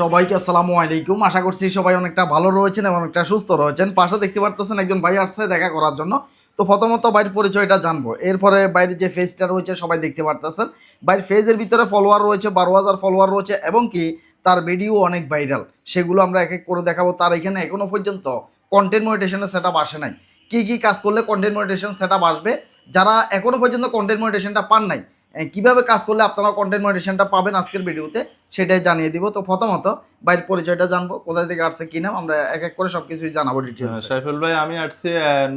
সবাইকে আসসালামু আলাইকুম। আশা করছি সবাই অনেকটা ভালো রয়েছেন এবং অনেকটা সুস্থ রয়েছেন। পাশে দেখতে পারতেছেন একজন ভাই আসছে দেখা করার জন্য। তো প্রথমত বাইরের পরিচয়টা জানব। এরপরে বাইরের যে ফেজটা রয়েছে সবাই দেখতে পারতেছেন। বাইরের ফেজের ভিতরে ফলোয়ার রয়েছে, বারো হাজার ফলোয়ার রয়েছে এবং কি তার ভিডিও অনেক ভাইরাল সেগুলো আমরা এক এক করে দেখাবো। তার এখানে এখনও পর্যন্ত কন্টেন্ট মনিটেশনের সেট আপ আসে নাই। কী কী কাজ করলে কন্টেন্ট মনিটেশন সেট আসবে? যারা এখনও পর্যন্ত কন্টেন্ট মনিটেশনটা পান নাই কীভাবে কাজ করলে আপনারা কন্টেন্ট মডিশনটা পাবেন আজকের ভিডিওতে সেটাই জানিয়ে দিব। তো প্রথমত বাইর পরিচয়টা জানব কোথায় থেকে আসছে কি নাম আমরা এক এক করে সবকিছুই জানাব হ্যাঁ, ডিটেলস সাইফুল ভাই আমি আসছি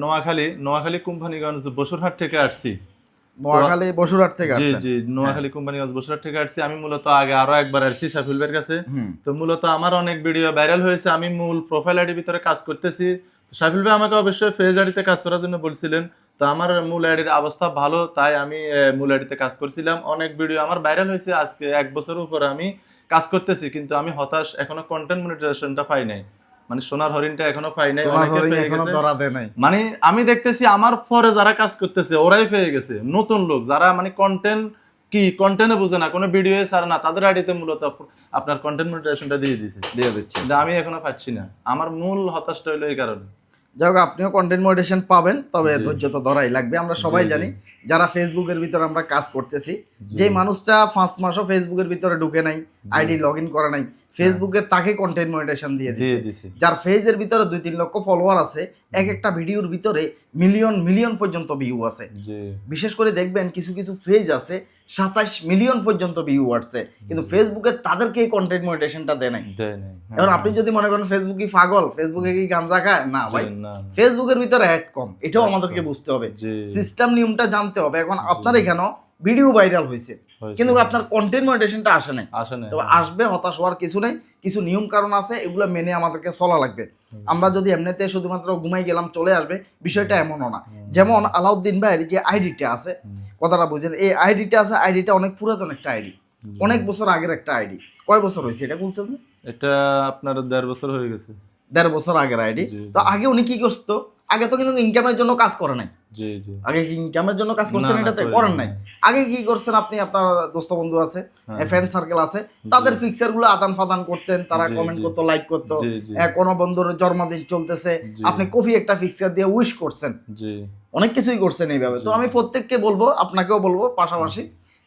নোয়াখালী নোয়াখালী কোম্পানিগঞ্জ বসুরহাট থেকে আসছি। মহাখালী বসুরহাট থেকে জি জি নোয়াখালী কোম্পানিগঞ্জ বসুরহাট থেকে আসছি। আমি মূলত আগে আরও একবার আসছি ভাইয়ের কাছে। তো মূলত আমার অনেক ভিডিও ভাইরাল হয়েছে। আমি মূল প্রোফাইল আইডির ভিতরে কাজ করতেছি। তো সাইফুল ভাই আমাকে অবশ্যই ফেজ আইডিতে কাজ করার জন্য বলছিলেন। তো আমার মূল আইডির অবস্থা ভালো তাই আমি মূল আইডিতে কাজ করছিলাম। অনেক ভিডিও আমার ভাইরাল হয়েছে। আজকে এক বছর উপর আমি কাজ করতেছি। কিন্তু আমি হতাশ। এখনও কন্টেন্ট মনিটাইজেশনটা পাই নাই। মানে সোনার হরিণটা এখনও পাই নাই মানে আমি দেখতেছি আমার পরে যারা কাজ করতেছে ওরাই পেয়ে গেছে। নতুন লোক যারা মানে কন্টেন্ট কি কন্টেন্টে বুঝে না কোনো ভিডিও ছাড়ে না তাদের আইডিতে মূলত আপনার কন্টেন্ট মনিটাইজেশনটা দিয়ে দিছে। দিয়ে দিচ্ছে। আমি এখনও পাচ্ছি না। আমার মূল হতাশটা হলো এই কারণে। যাই হোক আপনিও কন্টেন্ট মনিটেশন পাবেন তবে। ধৈর্য তো ধরাই লাগবে। আমরা সবাই। জানি যারা ফেসবুকের ভিতরে আমরা কাজ করতেছি যে মানুষটা পাঁচ মাসও ফেসবুকের ভিতরে ঢুকে নাই আইডি লগ ইন করে নাই। ফেসবুকে তাকে কন্টেন্ট মনিটেশন দিয়ে দিয়ে দিচ্ছে যার ফেজের ভিতরে দুই তিন লক্ষ ফলোয়ার আছে এক একটা ভিডিওর ভিতরে মিলিয়ন মিলিয়ন পর্যন্ত ভিউ আছে। বিশেষ করে দেখবেন কিছু কিছু ফেজ আছে সাতাশ মিলিয়ন পর্যন্ত ভিউ আসছে কিন্তু ফেসবুকে তাদেরকে এই কন্টেন্ট মনিটেশনটা দেয় নাই। দেয় নাই। এবার আপনি যদি মনে করেন ফেসবুক কি পাগল ফেসবুকে কি গাঞ্জা খায়? না ভাই। ফেসবুকের ভিতরে অ্যাড কম। এটাও আমাদেরকে বুঝতে হবে। সিস্টেম নিয়মটা জানতে হবে। এখন আপনার এখানে ভিডিও ভাইরাল হয়েছে। কিন্তু আপনার কন্টেন্ট মনিটেশনটা আসে নাই। আসে না তবে আসবে হতাশ হওয়ার কিছু নেই কিছু নিয়ম কারণ আছে এগুলো মেনে আমাদেরকে চলা লাগবে। আমরা যদি এমনিতে শুধুমাত্র ঘুমাই গেলাম চলে আসবে বিষয়টা এমনও না। যেমন আলাউদ্দিন ভাইয়ের যে আইডিটা আছে কথাটা বুঝেন এই আইডিটা আছে আইডিটা অনেক পুরাতন একটা আইডি অনেক বছর আগের একটা আইডি কয় বছর হয়েছে এটা বলছেন এটা আপনার দেড় বছর হয়ে গেছে। দেড় বছর আগের আইডি তো আগে উনি কি করতো? আগে তো কিন্তু ইনকামের জন্য কাজ করে নাই। জি জি। আগে কি ইনকামের জন্য কাজ করছেন এটাতে? করেন। নাই। আগে কি করছেন আপনি? আপনার দোস্ত বন্ধু আছে হ্যাঁ। ফ্রেন্ড সার্কেল আছে। তাদের ফিক্সারগুলো আদান করতেন তারা কমেন্ট করতো লাইক করতো। এ, কোনো বন্ধুর জন্মদিন চলতেছে। আপনি কফি একটা ফিক্সার দিয়ে উইশ করছেন। জি। অনেক কিছুই করছেন এইভাবে। তো আমি প্রত্যেককে বলব আপনাকেও বলব পাশাপাশি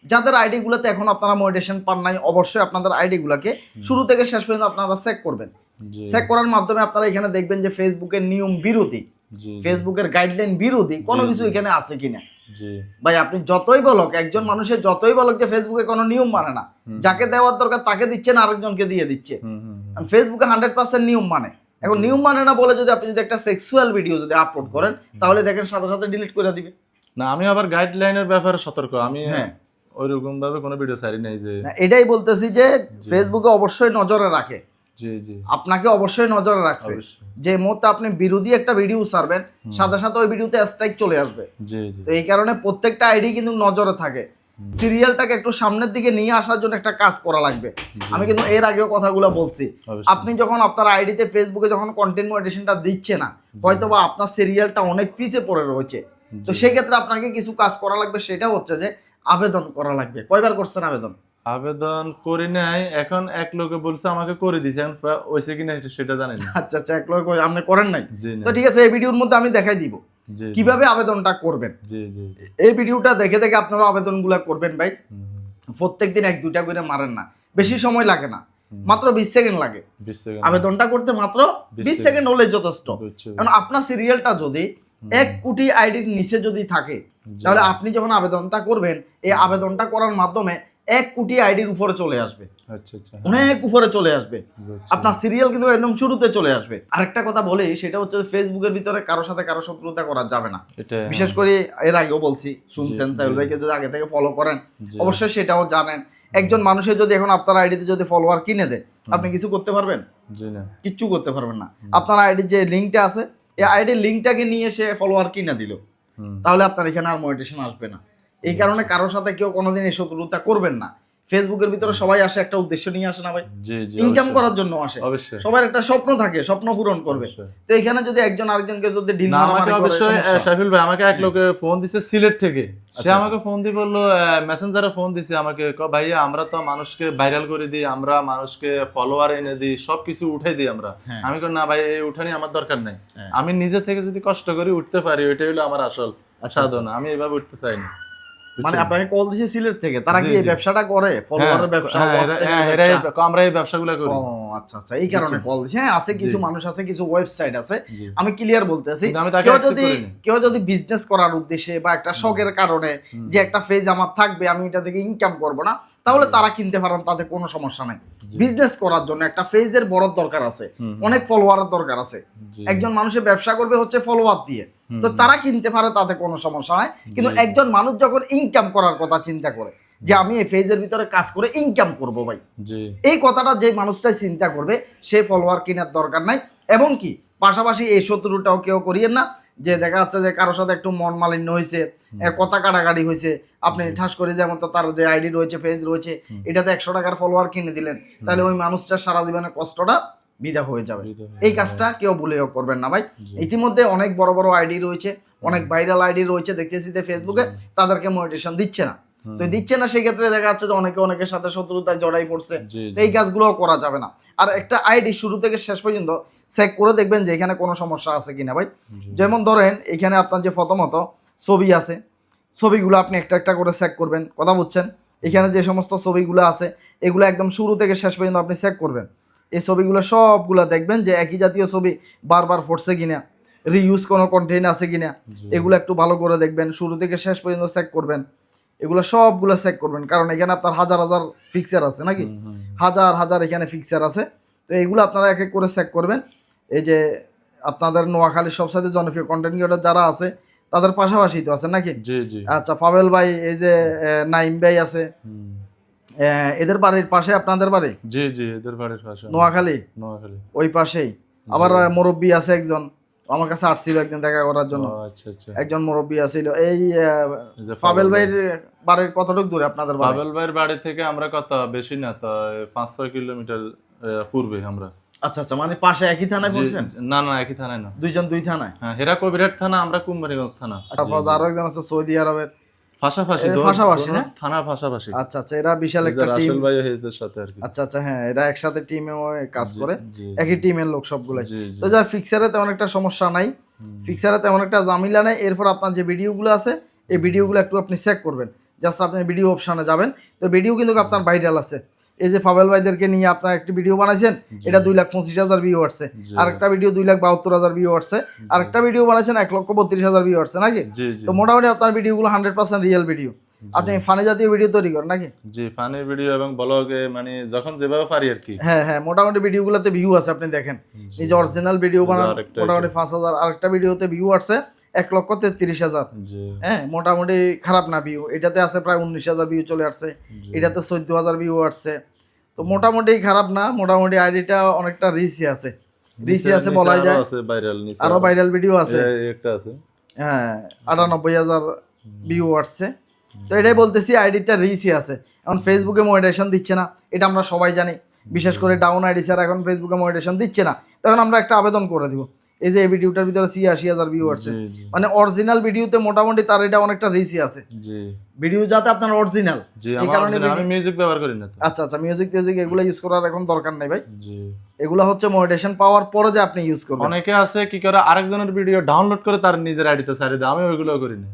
যাদের আইডি গুলোতে এখন আপনারা মোটিভেশন পান নাই অবশ্যই আপনাদের আইডি গুলাকে শুরু থেকে শেষ পর্যন্ত আপনারা চেক করবেন। চেক করার মাধ্যমে আপনারা এখানে দেখবেন যে ফেসবুকের নিয়ম বিরোধী। ফেসবুকের গাইডলাইন বিরোধী কোনো কিছু এখানে আছে কিনা? ভাই আপনি যতই বলক একজন মানুষের যতই বলক যে ফেসবুকে কোনো নিয়ম মানে না। যাকে দেওয়ার দরকার তাকে দিচ্ছে না আরেকজনকে দিয়ে দিচ্ছে। ফেসবুকে হান্ড্রেড পার্সেন্ট নিয়ম মানে। এখন নিয়ম মানে না বলে যদি আপনি যদি একটা সেক্সুয়াল ভিডিও যদি আপলোড করেন তাহলে দেখেন সাথে সাথে ডিলিট করে দিবে। না আমি আবার গাইডলাইনের ব্যাপারে সতর্ক। আমি হ্যাঁ। ওইরকম ভাবে কোনো ভিডিও ছাড়ি নাই যে এটাই বলতেছি যে ফেসবুকে অবশ্যই নজরে রাখে। আপনাকে অবশ্যই নজরে রাখছে। যে মুহূর্তে আপনি বিরোধী একটা ভিডিও ছাড়বেন সাথে সাথে ওই ভিডিওতে স্ট্রাইক চলে আসবে। তো এই কারণে প্রত্যেকটা আইডি কিন্তু নজরে থাকে। সিরিয়ালটাকে একটু সামনের দিকে নিয়ে আসার জন্য একটা কাজ করা লাগবে। আমি কিন্তু এর আগেও কথাগুলো বলছি। আপনি যখন আপনার আইডিতে ফেসবুকে যখন কন্টেন্ট মনিটেশনটা দিচ্ছে না হয়তো বা আপনার সিরিয়ালটা অনেক পিছে পড়ে রয়েছে। তো সেক্ষেত্রে আপনাকে কিছু কাজ করা লাগবে সেটা হচ্ছে যে আবেদন করা লাগবে। কয়বার করছেন আবেদন? আবেদন করি নাই এখন এক লোকে বলছে আমাকে করে দিছে এখন পা- কিনা সেটা জানি না। আচ্ছা আচ্ছা এক লোক আপনি করেন নাই? তো ঠিক আছে এই ভিডিওর মধ্যে আমি দেখাই দিব। কীভাবে আবেদনটা করবেন? এই ভিডিওটা দেখে দেখে আপনারা আবেদনগুলো করবেন ভাই। প্রত্যেক দিন এক দুইটা করে মারেন না। বেশি সময় লাগে না। মাত্র বিশ সেকেন্ড লাগে। আবেদনটা করতে মাত্র বিশ সেকেন্ড। হলে যথেষ্ট। কারণ আপনার সিরিয়ালটা যদি এক কোটি আইডির নিচে যদি থাকে তাহলে আপনি যখন আবেদনটা করবেন এই আবেদনটা করার মাধ্যমে এক কোটি আইডির উপরে চলে আসবে। আচ্ছা আচ্ছা। অনেক উপরে চলে আসবে। আপনার সিরিয়াল কিন্তু একদম শুরুতে চলে আসবে। আরেকটা কথা বলি সেটা হচ্ছে ফেসবুকের ভিতরে কারোর সাথে কারও শত্রুতা করা যাবে না। বিশেষ করে এর আগেও বলছি শুনছেন সাইল ভাইকে যদি আগে থেকে ফলো করেন অবশ্যই সেটাও জানেন। একজন মানুষের যদি এখন আপনার আইডিতে যদি ফলোয়ার কিনে দেয় আপনি কিছু করতে পারবেন? কিচ্ছু করতে পারবেন না। আপনার আইডির যে লিঙ্কটা আছে এই আইডির লিঙ্কটাকে নিয়ে সে ফলোয়ার কিনে দিল। তাহলে আপনার এখানে আর মনিটেশন আসবে না। এই কারণে কারোর সাথে কেউ কোনোদিন এই শত্রুতা করবেন না। ফেসবুকের ভিতরে সবাই আসে একটা উদ্দেশ্য নিয়ে আসে না ভাই। ইনকাম করার জন্য আসে। সবার একটা স্বপ্ন থাকে স্বপ্ন পূরণ করবে। তো এখানে যদি একজন আরেকজনকে যদি ঢিল আমাকে অবশ্যই। শাফিল ভাই আমাকে এক লোকে ফোন দিছে সিলেট থেকে। সে আচ্ছা, আমাকে ফোন দিয়ে বলল মেসেঞ্জারে ফোন দিছে আমাকে। ক, ভাইয়া আমরা তো মানুষকে ভাইরাল করে দিই আমরা মানুষকে ফলোয়ার এনে দিই সবকিছু উঠে দিই আমরা। হ্যাঁ। আমি কই না ভাই এই উঠানি আমার দরকার নাই। হ্যাঁ। আমি নিজে থেকে যদি কষ্ট করে উঠতে পারি ওইটাই হলো আমার আসল সাধনা। আমি এভাবে উঠতে চাই না আচ্ছা, মানে আপনাকে কল দিছে সিলেট থেকে তারা কি এই ব্যবসাটা করে? ফলোয়ারের ব্যবসা হ্যাঁ, হ্যাঁ? আমরা এই ব্যবসাগুলো করি। আচ্ছা আচ্ছা এই কারণে কল দিছে। হ্যাঁ আছে কিছু মানুষ আছে কিছু ওয়েবসাইট আছে। আমি ক্লিয়ার বলতেছি কেউ যদি কেউ যদি বিজনেস করার উদ্দেশ্যে বা একটা শখের কারণে যে একটা ফেজ আমার থাকবে আমি এটা থেকে ইনকাম করব না তাহলে তারা কিনতে পারেন তাতে কোনো সমস্যা নাই। বিজনেস করার জন্য একটা ফেজের বড় দরকার আছে। অনেক ফলোয়ারের দরকার আছে। একজন মানুষের ব্যবসা করবে হচ্ছে ফলোয়ার দিয়ে। তো তারা কিনতে পারে তাতে কোনো সমস্যা নাই। কিন্তু একজন মানুষ যখন ইনকাম করার কথা চিন্তা করে যে আমি এই ফেজের ভিতরে কাজ করে ইনকাম করব ভাই। এই কথাটা যে মানুষটাই চিন্তা করবে সে ফলোয়ার কেনার দরকার নাই। এবং কি পাশাপাশি এই শত্রুটাও কেউ করিয়েন না যে দেখা যাচ্ছে যে কারোর সাথে একটু মন মালিন্য হয়েছে কথা কাটাকাটি হয়েছে আপনি ঠাস করে যেমন তো তার যে আইডি রয়েছে পেজ রয়েছে এটাতে একশো টাকার ফলোয়ার কিনে দিলেন তাহলে ওই মানুষটার সারা জীবনের কষ্টটা বিদা হয়ে যাবে। এই কাজটা কেউ ভুলেও করবেন না ভাই। ইতিমধ্যে অনেক বড় বড় আইডি রয়েছে অনেক ভাইরাল আইডি রয়েছে দেখতেছি যে ফেসবুকে তাদেরকে মোটিভেশন দিচ্ছে না। তো দিচ্ছে না সেই ক্ষেত্রে দেখা যাচ্ছে যে অনেকে অনেকের সাথে শত্রুতায় জড়াই পড়ছে। এই কাজগুলোও করা যাবে না। আর একটা আইডি শুরু থেকে শেষ পর্যন্ত চেক করে দেখবেন যে এখানে কোনো সমস্যা আছে কিনা ভাই। যেমন ধরেন এখানে আপনার যে প্রথমত ছবি আছে ছবিগুলো আপনি একটা একটা করে চেক করবেন। কথা বলছেন এখানে যে সমস্ত ছবিগুলো আছে এগুলো একদম শুরু থেকে শেষ পর্যন্ত আপনি চেক করবেন। এই ছবিগুলো সবগুলো দেখবেন যে একই জাতীয় ছবি বারবার ফুটছে কিনা রিইউজ কোনো কন্টেন্ট আছে কিনা এগুলো একটু ভালো করে দেখবেন শুরু থেকে শেষ পর্যন্ত চেক করবেন। এগুলো সবগুলো চেক করবেন কারণ এখানে আপনার হাজার হাজার ফিক্সার আছে নাকি? হাজার হাজার এখানে ফিক্সার আছে। তো এগুলো আপনারা এক এক করে চেক করবেন। এই যে আপনাদের নোয়াখালীর সবসাথে জনপ্রিয় কন্টেন্ট ক্রিয়েটর যারা আছে তাদের পাশাপাশি তো আছে নাকি? আচ্ছা পাবেল ভাই এই যে নাইম ভাই আছে। এদের বাড়ির পাশে আপনাদের বাড়ি? জি জি এদের বাড়ির পাশে নোয়াখালী? নোয়াখালী। ওই পাশেই? আবার মুরব্বি আছে একজন। আমার কাছে আসছিল একদিন দেখা করার জন্য। আচ্ছা আচ্ছা। একজন মুরব্বি আছিল। এই পাবেল ভাইয়ের বাড়ির কতটুকু দূরে আপনাদের বাড়ি? পাবেল ভাইয়ের বাড়ি থেকে আমরা কত বেশি না তো পাঁচ ছয় কিলোমিটার পূর্বে আমরা। আচ্ছা আচ্ছা মানে পাশে একই থানায় পড়ছেন? না না একই থানায় না। দুইজন দুই থানায়? হ্যাঁ হেরা কবিরহাট থানা আমরা কুমারীগঞ্জ থানা। তারপর আরও একজন আছে সৌদি আরবের। পাশাপাশি পাশাপাশি না? থানার পাশাপাশি। আচ্ছা আচ্ছা এরা বিশাল একটা টিম রাসেল ভাই হেজদের সাথে আর কি। আচ্ছা আচ্ছা হ্যাঁ এরা একসাথে টিমে কাজ করে। একই টিমের লোক সবগুলাই। তো যা ফিক্সারে তেমন একটা সমস্যা নাই। ফিক্সারে তেমন একটা জামিলা নাই। এরপর আপনার যে ভিডিওগুলো আছে এই ভিডিওগুলো একটু আপনি চেক করবেন। জাস্ট আপনি ভিডিও অপশনে যাবেন। তো ভিডিও কিন্তু আপনার ভাইরাল আছে। এই যে ফাবেল ভাইদেরকে নিয়ে আপনার একটি ভিডিও বানাইছেন এটা দুই লাখ পঁচিশ হাজার ভিউ আসছে। আরেকটা ভিডিও দুই লাখ বাহাত্তর হাজার ভিউ আসছে। আরেকটা ভিডিও বানাইছেন এক লক্ষ বত্রিশ হাজার ভিউ আসছে নাকি? তো মোটামুটি আপনার ভিডিওগুলো হান্ড্রেড পার্সেন্ট রিয়েল ভিডিও আপনি ফানি জাতীয় ভিডিও তৈরি করেন নাকি? জি ফানি ভিডিও এবং ব্লগে মানে যখন যেভাবে পারি আর কি। হ্যাঁ হ্যাঁ মোটামুটি ভিডিওগুলোতে ভিউ আছে আপনি দেখেন। নিজে অরিজিনাল ভিডিও বানান মোটামুটি পাঁচ হাজার আরেকটা ভিডিওতে ভিউ আসছে। এক লক্ষ তেত্রিশ হাজার। হ্যাঁ মোটামুটি খারাপ না ভিউ এটাতে আছে প্রায় উনিশ হাজার ভিউ চলে আসছে। এটাতে চোদ্দ হাজার ভিউ আসছে। তো মোটামুটি খারাপ না মোটামুটি আইডিটা অনেকটা রিচি আছে। আছে যায়। আরও ভাইরাল ভিডিও আছে। একটা আছে। হ্যাঁ আটানব্বই হাজার ভিউ আসছে। তো এটাই বলতেছি আইডিটা রিচি আছে। এখন ফেসবুকে মোটিভেশন দিচ্ছে না এটা আমরা সবাই জানি। বিশেষ করে ডাউন আইডি স্যার এখন ফেসবুকে মোটিভেশন দিচ্ছে না। তখন আমরা একটা আবেদন করে দিব। এই যে এই ভিডিওটার ভিতরে ছিয়াশি হাজার ভিউ আসছে জি মানে অরিজিনাল ভিডিওতে মোটামুটি তার এটা অনেকটা রিচি আছে। ভিডিও যাতে আপনার অরিজিনাল এই কারণে আমি মিউজিক ব্যবহার করি না আচ্ছা আচ্ছা মিউজিক টিউজিক এগুলো ইউজ করার এখন দরকার নাই ভাই। এগুলো হচ্ছে মোটিভেশন পাওয়ার পরে যে আপনি ইউজ করবেন। অনেকে আছে কি করে আরেকজনের ভিডিও ডাউনলোড করে তার নিজের আইডিতে ছাড়ে দেয়। আমি ওইগুলো করি না।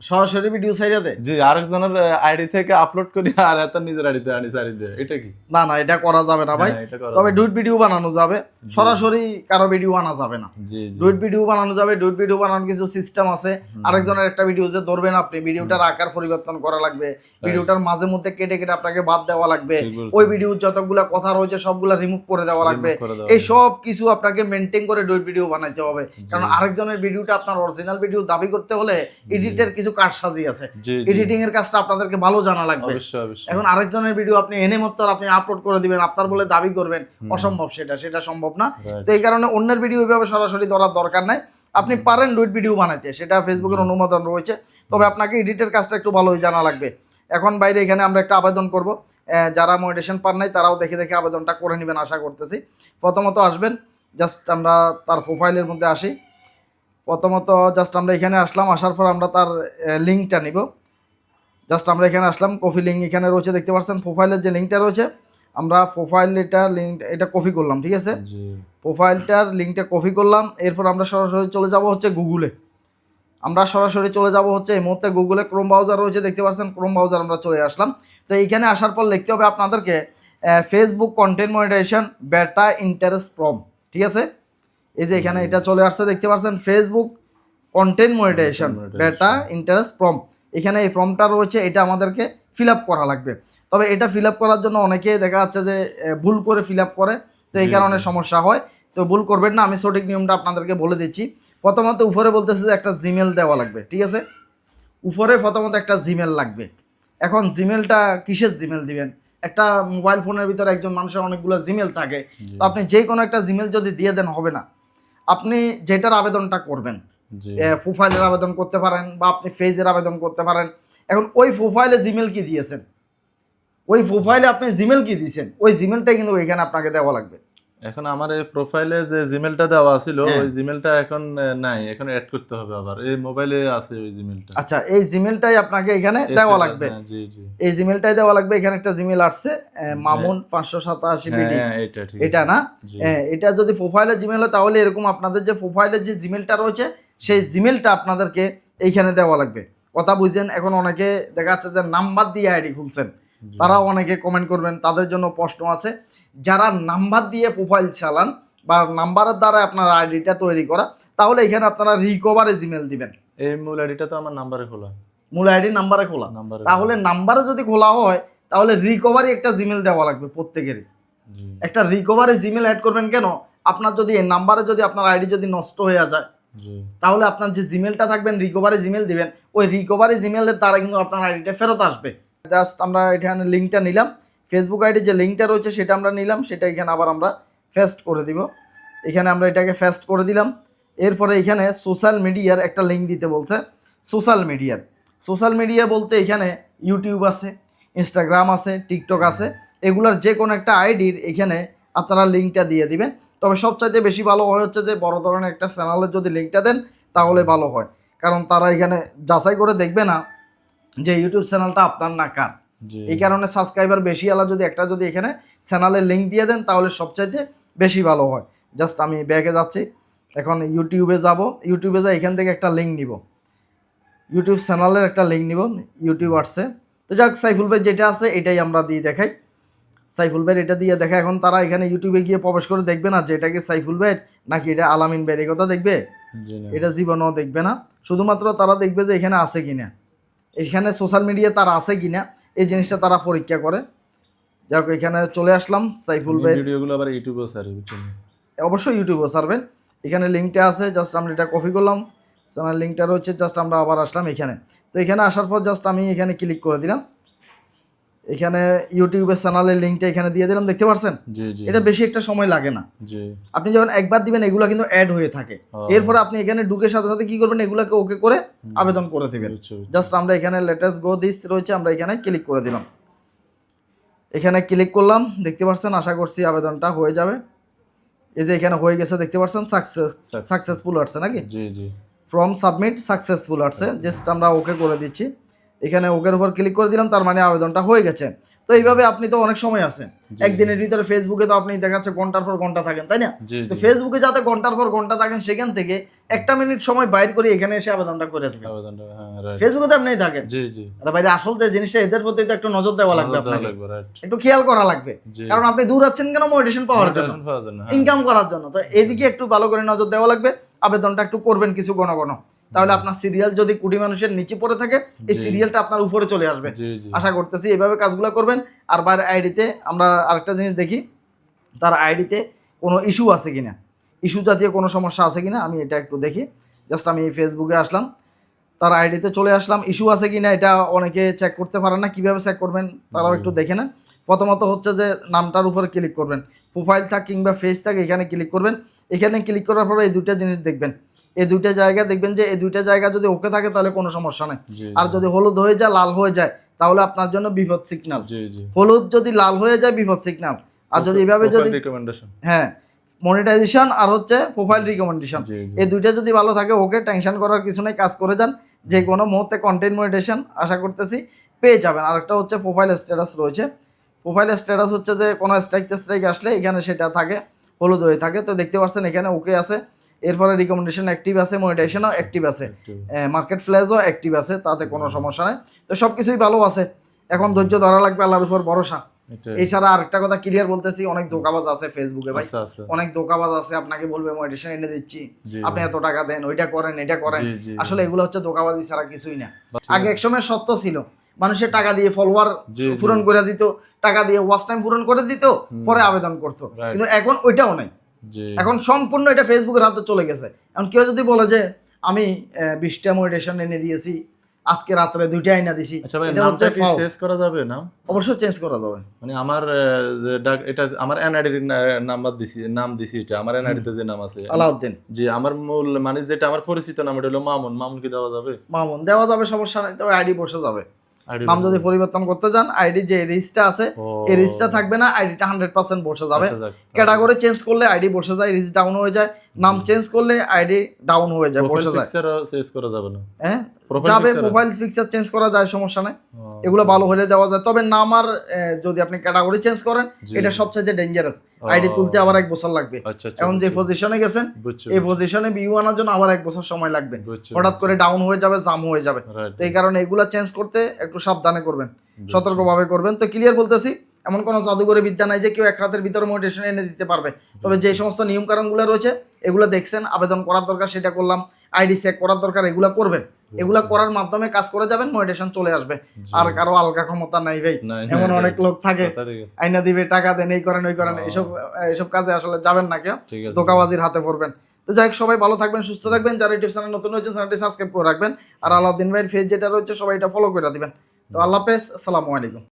সরাসরি ভিডিও সাইডে দেয়। জি আরেকজনের আইডি থেকে আপলোড করি আর এত নিজের আইডিতে আনি ছাড়ি দেয়। এটা কি? না না এটা করা যাবে না ভাই। তবে। ডুইট ভিডিও বানানো যাবে। সরাসরি কারও ভিডিও আনা যাবে না। জি জি। ডুইট ভিডিও বানানো যাবে ডুইট ভিডিও বানানোর কিছু সিস্টেম আছে। আরেকজনের একটা ভিডিও যে ধরবেন আপনি ভিডিওটার আকার পরিবর্তন করা লাগবে। ভিডিওটার মাঝে মধ্যে কেটে কেটে আপনাকে বাদ দেওয়া লাগবে। ওই ভিডিও যতগুলা কথা রয়েছে সবগুলা রিমুভ করে দেওয়া লাগবে। এই সব কিছু আপনাকে মেনটেন করে ডুইট ভিডিও বানাইতে হবে। কারণ আরেকজনের ভিডিওটা আপনার অরিজিনাল ভিডিও দাবি করতে হলে এডিটের কিছু কারসাজি আছে। জি জি। এডিটিং এর কাজটা আপনাদেরকে ভালো জানা লাগবে। এখন আরেকজনের ভিডিও আপনি এনে মতো আপনি আপলোড করে দিবেন আপনার বলে দাবি করবেন অসম্ভব সেটা সেটা সম্ভব না. তো এই কারণে অন্যের ভিডিও এইভাবে সরাসরি ধরার দরকার নাই। আপনি পারেন ডুইট ভিডিও বানাইতে সেটা ফেসবুকের অনুমোদন রয়েছে। তবে আপনাকে এডিটের কাজটা একটু ভালোই জানা লাগবে। এখন বাইরে এখানে আমরা একটা আবেদন করব। যারা মনিটেশন পার নাই তারাও দেখে দেখে আবেদনটা করে নেবেন আশা করতেছি। প্রথমত আসবেন জাস্ট আমরা তার প্রোফাইলের মধ্যে আসি। প্রথমত জাস্ট আমরা এখানে আসলাম আসার পর আমরা তার লিঙ্কটা নিব। জাস্ট আমরা এখানে আসলাম কপি লিঙ্ক এখানে রয়েছে দেখতে পাচ্ছেন? প্রোফাইলের যে লিঙ্কটা রয়েছে আমরা প্রোফাইল এটা লিঙ্ক এটা কপি করলাম ঠিক আছে? প্রোফাইলটার লিঙ্কটা কপি করলাম এরপর আমরা সরাসরি চলে যাব হচ্ছে গুগলে আমরা সরাসরি চলে যাব হচ্ছে এই মুহূর্তে গুগলে ক্রোম ব্রাউজার রয়েছে দেখতে পাচ্ছেন? ক্রোম ব্রাউজার আমরা চলে আসলাম। তো এইখানে আসার পর লিখতে হবে আপনাদেরকে Facebook content monetization beta interest form ঠিক আছে? এই যে এখানে এটা চলে আসছে দেখতে পাচ্ছেন Facebook content monetization. Beta interest form এখানে এই ফর্মটা রয়েছে এটা আমাদেরকে ফিল আপ করা লাগবে। তবে এটা ফিল আপ করার জন্য অনেকে দেখা যাচ্ছে যে ভুল করে ফিল আপ করে তো এই কারণে সমস্যা হয়। তো ভুল করবেন না আমি সঠিক নিয়মটা আপনাদেরকে বলে দিচ্ছি। প্রথমত উপরে বলতেছে যে একটা জিমেল দেওয়া লাগবে ঠিক আছে? উপরে প্রথমত একটা জিমেল লাগবে। এখন জিমেলটা কিসের জিমেল দিবেন? একটা মোবাইল ফোনের ভিতরে একজন মানুষের অনেকগুলো জিমেল থাকে। তো আপনি যে কোনো একটা জিমেল যদি দিয়ে দেন হবে না। আপনি যেটার আবেদনটা করবেন প্রোফাইলের আবেদন করতে পারেন বা আপনি ফেজের আবেদন করতে পারেন। এখন ওই প্রোফাইলে জিমেল কি দিয়েছেন? ওই প্রোফাইলে আপনি জিমেল কি দিয়েছেন? ওই জিমেলটাই কিন্তু ওইখানে আপনাকে দেওয়া লাগবে। এখন আমার এই প্রোফাইলে যে জিমেলটা দেওয়া ছিল হ্যাঁ। ওই জিমেলটা এখন নাই। এখন অ্যাড করতে হবে আবার। এই মোবাইলে আছে ওই জিমেলটা আচ্ছা এই জিমেলটাই আপনাকে এখানে দেওয়া লাগবে। হ্যাঁ, জি জি। এই জিমেলটাই দেওয়া লাগবে এখানে একটা জিমেল আসছে মামুন পাঁচশো সাতাশি হ্যাঁ বিডি। হ্যাঁ, এটা ঠিক এটা না। হ্যাঁ, এটা যদি প্রোফাইলে জিমেল হয় তাহলে এরকম আপনাদের যে প্রোফাইলের যে জিমেলটা রয়েছে সেই জিমেলটা আপনাদেরকে এইখানে দেওয়া লাগবে। কথা বুঝছেন? এখন অনেকে দেখা যাচ্ছে যে নাম্বার দিয়ে আইডি খুলছেন। জি। তারাও অনেকে কমেন্ট করবেন তাদের জন্য প্রশ্ন আছে। যারা নাম্বার দিয়ে প্রোফাইল চালান বা নাম্বারের দ্বারা আপনার আইডিটা তৈরি করা তাহলে এখানে আপনারা রিকভারে জিমেল দিবেন। এই মূল আইডিটা তো আমার নাম্বারে খোলা। মূল আইডি নাম্বারে খোলা। নাম্বারে তাহলে নাম্বারে যদি খোলা হয় তাহলে রিকভারি একটা জিমেল দেওয়া লাগবে প্রত্যেকেরই। একটা রিকভারি জিমেল অ্যাড করবেন কেন? আপনার যদি এই নাম্বারে যদি আপনার আইডি যদি নষ্ট হয়ে যায় তাহলে আপনার যে জিমেলটা থাকবেন রিকভারি জিমেল দিবেন। ওই রিকভারি জিমেলের দ্বারা কিন্তু আপনার আইডিটা ফেরত আসবে। জাস্ট আমরা এখানে লিঙ্কটা নিলাম। ফেসবুক আইডির যে লিঙ্কটা রয়েছে সেটা আমরা নিলাম, সেটা এখানে আবার আমরা ফেস্ট করে দিব। এখানে আমরা এটাকে ফেস্ট করে দিলাম। এরপরে এখানে সোশ্যাল মিডিয়ার একটা লিঙ্ক দিতে বলছে। সোশ্যাল মিডিয়ার সোশ্যাল মিডিয়া বলতে এখানে ইউটিউব আছে ইনস্টাগ্রাম আছে টিকটক আছে। এগুলার যে কোনো একটা আইডির এখানে আপনারা লিঙ্কটা দিয়ে দিবেন। তবে সবচাইতে বেশি ভালো হয় হচ্ছে যে বড় ধরনের একটা চ্যানেলের যদি লিঙ্কটা দেন, তাহলে ভালো হয়। কারণ তারা এখানে যাচাই করে দেখবে না যে ইউটিউব চ্যানেলটা আপনার না কার। এই কারণে সাবস্ক্রাইবার বেশি আলা যদি একটা যদি এখানে চ্যানেলের লিঙ্ক দিয়ে দেন তাহলে সবচাইতে বেশি ভালো হয়। জাস্ট আমি ব্যাগে যাচ্ছি। এখন ইউটিউবে যাব। ইউটিউবে যা এখান থেকে একটা লিঙ্ক নিব। ইউটিউব চ্যানেলের একটা লিঙ্ক নিব ইউটিউব আসছে তো যাক সাইফুল ভাই যেটা আছে এটাই আমরা দিয়ে দেখাই। সাইফুল ভাই এটা দিয়ে দেখা এখন তারা এখানে ইউটিউবে গিয়ে প্রবেশ করে দেখবে না যে এটা কি সাইফুল ভাই নাকি এটা আলামিন ভাই এই কথা দেখবে? এটা জীবনও দেখবে না। শুধুমাত্র তারা দেখবে যে এখানে আছে কিনা। এখানে সোশ্যাল মিডিয়া তার আছে কিনা। এই জিনিসটা তারা পরীক্ষা করে। যাই হোক এখানে চলে আসলাম সাইফুল ভাই। ভিডিওগুলো আবার ইউটিউবে সার্ভে অবশ্যই ইউটিউবে সারবেন এখানে লিঙ্কটা আছে জাস্ট আমরা এটা কপি করলাম। চ্যানেল লিঙ্কটা রয়েছে জাস্ট আমরা আবার আসলাম এখানে। তো এখানে আসার পর জাস্ট আমি এখানে ক্লিক করে দিলাম। এখানে ইউটিউবের চ্যানেলের লিঙ্কটা এখানে দিয়ে দিলাম দেখতে পাচ্ছেন এটা বেশি একটা সময় লাগে না। আপনি যখন একবার দিবেন এগুলো কিন্তু অ্যাড হয়ে থাকে। এরপরে আপনি এখানে ঢুকে সাথে সাথে কি করবেন এগুলোকে ওকে করে আবেদন করে দেবেন। জাস্ট আমরা এখানে লেটেস্ট গো দিস রয়েছে আমরা এখানে ক্লিক করে দিলাম। এখানে ক্লিক করলাম দেখতে পাচ্ছেন আশা করছি আবেদনটা হয়ে যাবে। এই যে এখানে হয়ে গেছে দেখতে পাচ্ছেন সাকসেস সাকসেসফুল আসছে নাকি? জি জি। ফ্রম সাবমিট সাকসেসফুল আসছে জাস্ট আমরা ওকে করে দিচ্ছি। এখানে ওকের উপর ক্লিক করে দিলাম তার মানে আবেদনটা হয়ে গেছে। তো এইভাবে আপনি তো অনেক সময় আছেন। একদিনের ভিতরে ফেসবুকে তো আপনি দেখাচ্ছে ঘণ্টার পর ঘণ্টা থাকেন তাই না? তো ফেসবুকে যাতে ঘণ্টার পর ঘণ্টা থাকেন সেখান থেকে একটা মিনিট সময় বাইর করে এখানে এসে আবেদনটা করে হ্যাঁ রাইট ফেসবুকে তো আপনি থাকেন। আর বাইরে আসল যে জিনিসটা এদের প্রতি তো একটু নজর দেওয়া লাগবে আপনাকে। একটু খেয়াল করা লাগবে। কারণ আপনি দূর আছেন কেন? মোটিভেশন পাওয়ার জন্য। জন্য, হ্যাঁ। ইনকাম করার জন্য। তো এদিকে একটু ভালো করে নজর দেওয়া লাগবে। আবেদনটা একটু করবেন কিছু ঘন ঘন। তাহলে আপনার সিরিয়াল যদি কোটি মানুষের নিচে পড়ে থাকে এই সিরিয়ালটা আপনার উপরে চলে আসবে। আশা করতেছি এইভাবে কাজগুলো করবেন। আর বাইরে আইডিতে আমরা আরেকটা জিনিস দেখি তার আইডিতে কোনো ইস্যু আছে কিনা? ইস্যু জাতীয় কোনো সমস্যা আছে কিনা? আমি এটা একটু দেখি। জাস্ট আমি ফেসবুকে আসলাম তার আইডিতে চলে আসলাম। ইস্যু আছে কিনা এটা অনেকে চেক করতে পারেন না কীভাবে চেক করবেন তারাও একটু দেখে নেন। প্রথমত হচ্ছে যে নামটার উপরে ক্লিক করবেন। প্রোফাইল থাক কিংবা ফেস থাক এখানে ক্লিক করবেন। এখানে ক্লিক করার পরে এই দুইটা জিনিস দেখবেন। এই দুইটা জায়গা দেখবেন যে এই দুইটা জায়গা যদি ওকে থাকে তাহলে কোনো সমস্যা নেই। আর যদি হলুদ হয়ে যায় লাল হয়ে যায় তাহলে আপনার জন্য বিপদ জি হলুদ যদি লাল হয়ে যায় বিপদ সিগনাল আর যদি এভাবে যদি হ্যাঁ মনিটাইজেশন আর হচ্ছে প্রোফাইল রিকমেন্ডেশন এই দুইটা যদি ভালো থাকে ওকে টেনশন করার কিছু নেই কাজ করে যান। যে কোনো মুহূর্তে কন্টেন্ট মনিটেশন আশা করতেছি পেয়ে যাবেন। আরেকটা হচ্ছে প্রোফাইল স্ট্যাটাস রয়েছে। প্রোফাইল স্ট্যাটাস হচ্ছে যে কোনো স্ট্রাইক স্ট্রাইক আসলে এখানে সেটা থাকে হলুদ হয়ে থাকে। তো দেখতে পাচ্ছেন এখানে ওকে আছে। এরপরে রিকমেন্ডেশন অ্যাক্টিভ আছে মনিটাইজেশনও অ্যাক্টিভ আছে। মার্কেট ফ্ল্যাজও অ্যাক্টিভ আছে তাতে কোনো সমস্যা নেই। তো সব কিছুই ভালো আছে। এখন ধৈর্য ধরা লাগবে আল্লাহর উপর ভরসা। এছাড়া আরেকটা কথা ক্লিয়ার বলতেছি অনেক ধোকাবাজ আছে ফেসবুকে ভাই। অনেক ধোকাবাজ আছে আপনাকে বলবে মনিটেশন এনে দিচ্ছি। আপনি এত টাকা দেন ওইটা করেন এটা করেন। আসলে এগুলো হচ্ছে ধোকাবাজি ছাড়া কিছুই না। ঠিক আগে একসময় সত্য ছিল। মানুষের টাকা দিয়ে ফলোয়ার। পূরণ করে দিত টাকা দিয়ে ওয়াচ টাইম পূরণ করে দিত পরে আবেদন করতো। কিন্তু এখন ওইটাও নাই। এখন সম্পূর্ণ এটা ফেসবুকের হাতে চলে গেছে। এখন কেউ যদি বলে যে আমি বিশটা মনিটেশন এনে দিয়েছি আজকে রাত্রে দুইটা আইনা দিছি আচ্ছা নামটা কি চেঞ্জ করা যাবে নাম? অবশ্যই চেঞ্জ করা যাবে। মানে আমার যে এটা আমার এনআইডির নাম্বার দিছি নাম দিছি এটা আমার এনআইডিতে যে নাম আছে। আলাউদ্দিন। জি আমার মূল মানে যেটা আমার পরিচিত নাম এটা হলো মামুন। মামুন কি দেওয়া যাবে? মামুন দেওয়া যাবে সমস্যা নাই তবে আইডি বসে যাবে। নাম যদি পরিবর্তন করতে চান আইডি যে রিজিস্টার আছে এই রিজিস্টার থাকবে না আইডিটা হান্ড্রেড পার্সেন্ট বসে যাবে। ক্যাটাগরি চেঞ্জ করলে আইডি বসে যায় রেজিস্ট ডাউন হয়ে যায়। নাম চেঞ্জ করলে আইডি ডাউন হয়ে যায় বসে যায়। চেঞ্জ করা যাবে না। হ্যাঁ? যাবে? প্রোফাইল পিকচার চেঞ্জ করা যায় সমস্যা নেই। এগুলো ভালো হলে দেওয়া যায়। তবে নাম আর এ, যদি আপনি ক্যাটাগরি চেঞ্জ করেন এটা সবচেয়ে ডেঞ্জারাস আইডি তুলতে আবার এক বছর লাগবে। আচ্ছা আচ্ছা এখন যে পজিশনে গেছেন এই পজিশনে ভিউ আনার জন্য আবার এক বছর সময় লাগবে। হঠাৎ করে ডাউন হয়ে যাবে জাম হয়ে যাবে। তো এই কারণে এগুলা চেঞ্জ করতে একটু সাবধানে করবেন। সতর্কভাবে করবেন। তো ক্লিয়ার বলতেছি এমন কোনো জাদুঘরে বিদ্যা নাই যে কেউ এক রাতের ভিতরে মোটিভেশন এনে দিতে পারবে। তবে যে সমস্ত নিয়ম কারণগুলো রয়েছে এগুলো দেখছেন আবেদন করার দরকার সেটা করলাম আইডি চেক করার দরকার এগুলো করবেন। এগুলা করার মাধ্যমে কাজ করে যাবেন মোটিভেশন চলে আসবে। আর কারও আলগা ক্ষমতা নাই ভাই। এমন অনেক লোক থাকে আইনা দিবে টাকা দেন এই করেন ওই করেন। এসব এসব কাজে আসলে যাবেন না কেউ। ধোকাবাজির হাতে পড়বেন। তো যাই হোক, সবাই ভালো থাকবেন সুস্থ থাকবেন। যারা ইউটিউব চ্যানেল নতুন হয়েছেন চ্যানেলটি সাবস্ক্রাইব করে রাখবেন। আর আলাউদ্দিন ভাইয়ের ফেজ যেটা রয়েছে সবাই এটা ফলো করে দিবেন। তো আল্লাহ হাফেজ আসসালামু আলাইকুম।